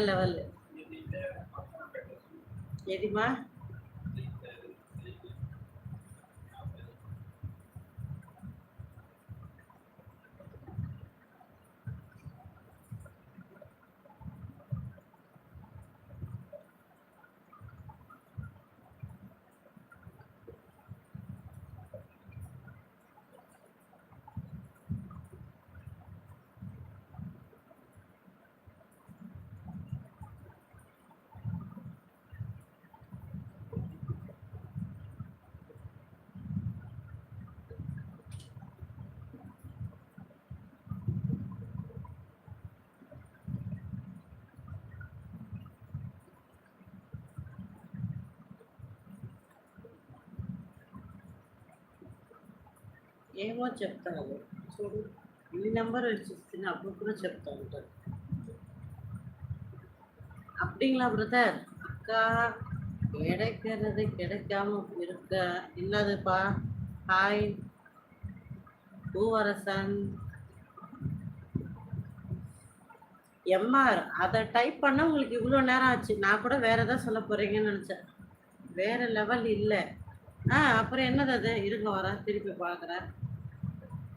Level எதிமா ఏమో చెప్తాను చూడు ఇన్ని నెంబర్ వచ్చిస్తుంది అప్పుడు కూడా చెప్తా ఉంటాను அப்படிங்களா பிரதர் அக்கா கிடைக்கிறது கிடைக்காம இருக்க என்னதுப்பா ஹாய் பூவரசன் எம்ஆர் அதை டைப் பண்ண உங்களுக்கு இவ்வளோ நேரம் ஆச்சு நான் கூட வேற ஏதாவது சொல்ல போறீங்கன்னு நினச்சேன் வேற லெவல் இல்லை ஆ அப்புறம் என்னது அது இருங்க வரேன் திருப்பி பார்க்குறேன்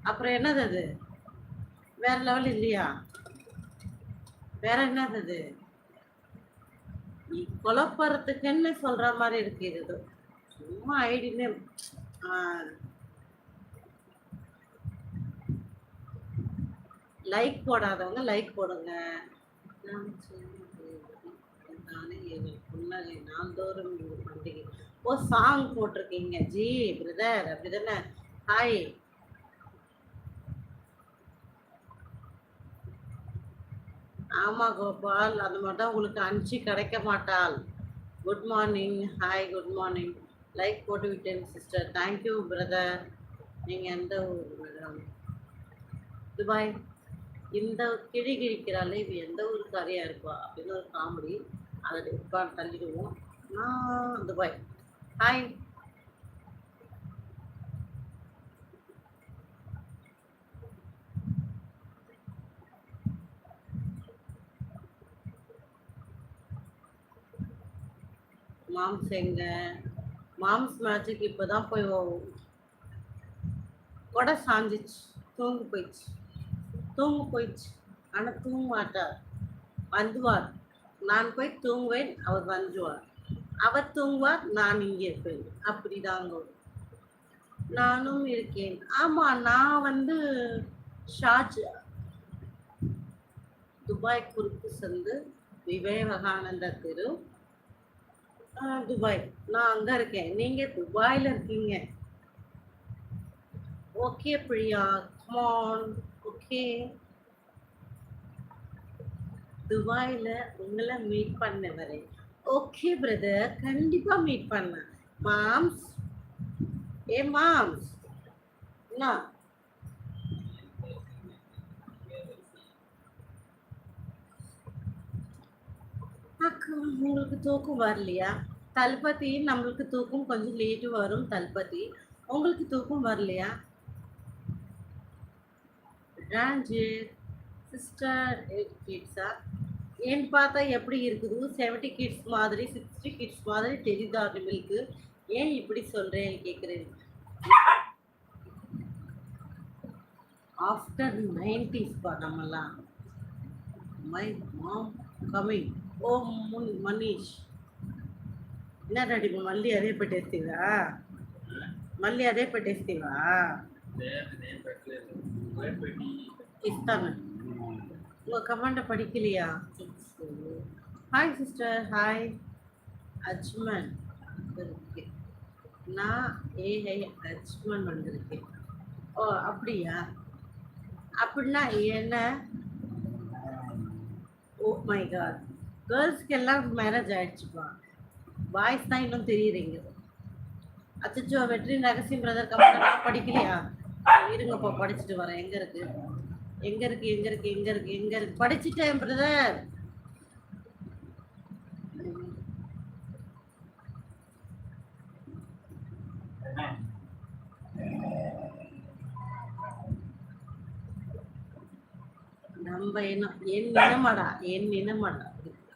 அப்புறம் என்னது அது? வேற லெவல் இல்லையா? வேற என்னது அது? இ- குழப்பறதுக்குன்னு சொல்ற மாதிரி இருக்கு? இது சும்மா ஐடின்னு லைக் போடாதவங்க லைக் போடுங்க. நான் புன்னகை நாள்தோறும் பண்டிகை ஓ சாங் போட்டிருக்கீங்க. ஜி பிரதர் அப்படிதானே? ஹாய் ஆமா கோபால் அது மாதிரி தான் உங்களுக்கு அனுப்பிச்சு கிடைக்க மாட்டாள். Good morning hi good morning like போட்டு விட்டேன் சிஸ்டர் தேங்க்யூ பிரதர் நீங்கள் எந்த ஊர்? மேடம் துபாய் இந்த கிழி கிழிக்கிறாளே இவ எந்த கரையாக இருப்பா? அப்படின்னு ஒரு காமெடி அதை உட்கார்ந்து தள்ளிடுவோம் நான் துபாய் ஹாய் மாம்ஸ் எங்க மாம்ஸ் மேட்சுக்கு இப்போ தான் போய் கொடை சாஞ்சிச்சு. தூங்கு போயிடுச்சு. தூங்கு போயிடுச்சு. ஆனால் தூங்க மாட்டார். வந்துவார். நான் போய் தூங்குவேன் அவர் வந்துவார். அவர் தூங்குவார் நான் இங்கே இருப்பேன். அப்படிதாங்க நானும் இருக்கேன். ஆமாம் நான் வந்து ஷாஜா துபாய் குறுக்கு சென்று விவேகானந்த தெரு துபாய். நான் அங்க இருக்கேன். நீங்க துபாயில இருக்கீங்க. ஓகே பிரியா. கமான் ஓகே துபாயில உங்களை மீட் பண்ண வரேன் ஓகே பிரதர் கண்டிப்பா மீட் பண்ணேன் மாம்ஸ் ஏ மாம்ஸ் என்ன? தூக்கம் உங்களுக்கு தூக்கம் வரலையா? தளபதி நம்மளுக்கு தூக்கம் கொஞ்சம் லேட்டு வரும் தளபதி. உங்களுக்கு தூக்கம் வரலையா? ராஞ்சித் சிஸ்டர் எயிட் கிட்ஸா ஏன்னு பார்த்தா எப்படி இருக்குது? செவன்ட்டி கிட்ஸ் மாதிரி சிக்ஸ்டி கிட்ஸ் மாதிரி தெரியுதா நம்மளுக்கு? ஏன் இப்படி சொல்கிறேன் கேட்குறேன் ஆஃப்டர் நைன்டிஸ் நம்மலாம். மை மாம் கமிங் ఓ మున్- మనీష్ ఇన్నారండి మళ్ళీ అదే పెట్టేస్తేవా మళ్ళీ అదే పెట్టేస్తేవా ఇస్తాను ఇంకో కమాండ படிக்கலையா ஹாய் சிஸ்டர் ஹாய் அஜ்மன் இருக்கு நான் ஏஐ அஜ்மன் வந்திருக்கேன் ஓ அப்படியா அப்படின்னா என்ன ஓ மை காட் கேர்ள்ஸ்க்கு எல்லாம் மேரேஜ் ஆயிடுச்சுப்பா பாய்ஸ் தான் இன்னும் தெரியுறீங்க அச்சச்சோ வெற்றி நரசிம் பிரதர் கமெண்ட் படிக்கலையா? இருங்கப்பா படிச்சுட்டு வரேன். எங்க இருக்கு? எங்க இருக்கு? எங்க இருக்கு? எங்க இருக்கு? எங்க இருக்கு? படிச்சுட்டேன் பிரதர் நம்ம என்ன என் இனமாடா என் இனமாடா.